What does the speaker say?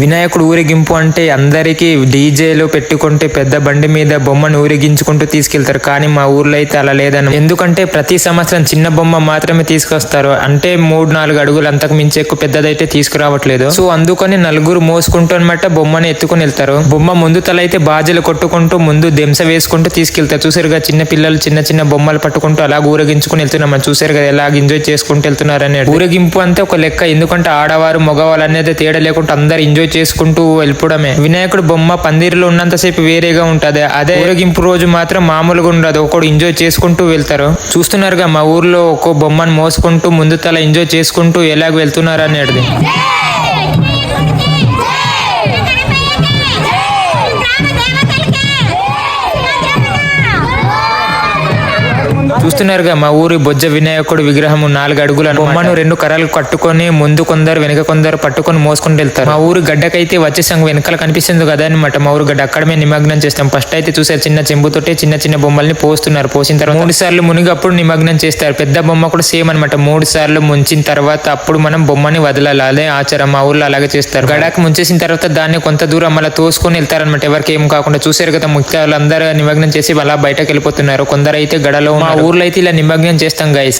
వినాయకుడు ఊరేగింపు అంటే అందరికీ డీజేలు పెట్టుకుంటే పెద్ద బండి మీద బొమ్మను ఊరేగించుకుంటూ తీసుకెళ్తారు. కానీ మా ఊర్లో అయితే అలా లేదన్న. ఎందుకంటే ప్రతి సంవత్సరం చిన్న బొమ్మ మాత్రమే తీసుకొస్తారు. అంటే మూడు నాలుగు అడుగులు అంతకు మించి ఎక్కువ పెద్దదైతే తీసుకురావట్లేదు. సో అందుకని నలుగురు మోసుకుంటూ అనమాట బొమ్మని ఎత్తుకుని వెళ్తారు. బొమ్మ ముందు తల అయితే బాజలు కొట్టుకుంటూ ముందు దెంస వేసుకుంటూ తీసుకెళ్తారు. చూసారుగా చిన్న పిల్లలు చిన్న చిన్న బొమ్మలు పట్టుకుంటూ అలా ఊరేగించుకుని వెళ్తున్నాం చూసారు కదా ఎలా ఎంజాయ్ చేసుకుంటూ వెళ్తున్నారు అనేది ఊరేగింపు అంటే ఒక లెక్క. ఎందుకంటే ఆడవారు మగవాళ్ళు అనేది తేడా లేకుండా అందరు ఎంజాయ్ చేసుకుంటూ వెళ్ళిపోవడమే. వినాయకుడు బొమ్మ పందిరిలో ఉన్నంతసేపు వేరేగా ఉంటది. అదే ఊరేగింపు రోజు మాత్రం మామూలుగా ఉండదు. ఒకడు ఎంజాయ్ చేసుకుంటూ వెళ్తారు. చూస్తున్నారుగా మా ఊర్లో ఒక్కో బొమ్మను మోసుకుంటూ ముందు తల ఎంజాయ్ చేసుకుంటూ ఎలాగ వెళ్తున్నారు అనేది. చూస్తున్నారుగా మా ఊరి బొజ్జ వినాయకుడు విగ్రహము నాలుగు అడుగుల బొమ్మను రెండు కర్రలు కట్టుకొని ముందు కొందరు వెనక కొందరు పట్టుకొని మోసుకుంటూ వెళ్తారు. మా ఊరి గడ్డకైతే వచ్చేసాం వెనకాల కనిపిస్తుంది కదా అనమాట మా ఊరు గడ్డ అక్కడమే నిమగ్నం చేస్తాం. ఫస్ట్ అయితే చూసారు చిన్న చెంబుతోటి చిన్న చిన్న బొమ్మల్ని పోస్తున్నారు. పోసిన తర్వాత మూడు సార్లు మునిగి అప్పుడు నిమగ్నం చేస్తారు. పెద్ద బొమ్మ కూడా సేమ్ అనమాట మూడు సార్లు ముంచిన తర్వాత అప్పుడు మనం బొమ్మని వదలాలి? అదే ఆచారం. మా ఊర్లో అలాగే చేస్తారు. గడాకి ముంచేసిన తర్వాత దాన్ని కొంత దూరం మళ్ళీ తోసుకొని వెళ్తారనమాట ఎవరికి ఏం కాకుండా చూసారు కదా ముఖ్య వాళ్ళందరూ నిమగ్నం చేసి అలా బయటకు వెళ్ళిపోతున్నారు. కొందరు అయితే గడలో మా ఊర్లో అయితే ఇలా నిమగ్నం చేస్తాం గైస్